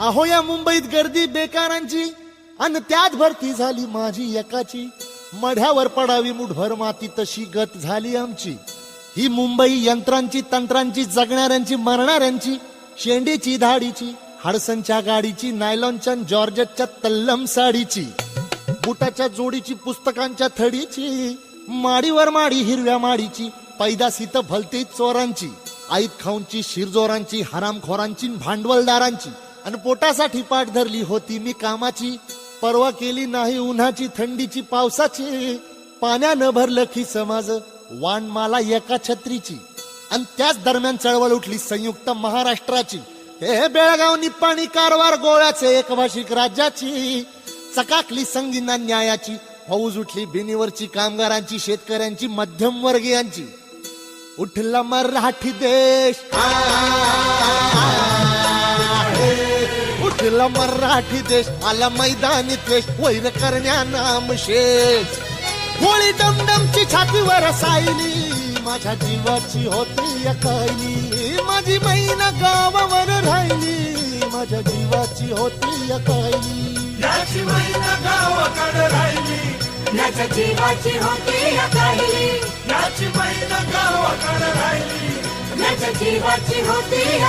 अहो या मुंबईत गर्दी बेकारांची आणि त्यात भरती झाली माझी एकाची मढ्यावर पडावी मुठभर माती तशी गत झाली आमची. ही मुंबई यंत्रांची तंत्रांची जगणाऱ्यांची मरणाऱ्यांची शेंडीची धाडीची हडसनच्या गाडीची नायलॉनच्या जॉर्जच्या तल्लम साडीची बुटाच्या जोडीची पुस्तकांच्या थडीची माडीवर माडी हिरव्या माडीची पैदास भलती चोरांची आईत खाऊंची शिरजोरांची हरामखोरांची भांडवलदारांची. आणि पोटासाठी पाठ धरली होती मी कामाची. परवा केली नाही उन्हाची थंडीची पावसाची. पाण्यानं भरलं की समाज वाण माला एका छत्रीची. आणि त्याच दरम्यान चळवळ उठली संयुक्त महाराष्ट्राची. हे बेळगाव निप्पाणी कारवार गोव्याचे एकभाषिक राज्याची. चकाकली संगीना न्यायाची. फौज उठली बिनीवरची कामगारांची शेतकऱ्यांची मध्यम वर्गीयांची. उठला मराठी देश. उठला मराठी देश आला मैदानी द्वेष वैर करण्या नाम शेष. होळी दमदमची छातीवर सायली माझ्या जीवाची होती अकायली माझी मैना गावावर राहिली माझ्या जीवाची होती अकायली याची महिना गावाकडे राहिली याच्या जीवाची होती या याची महिना गावाकडे राहिली याच्या जीवाची होती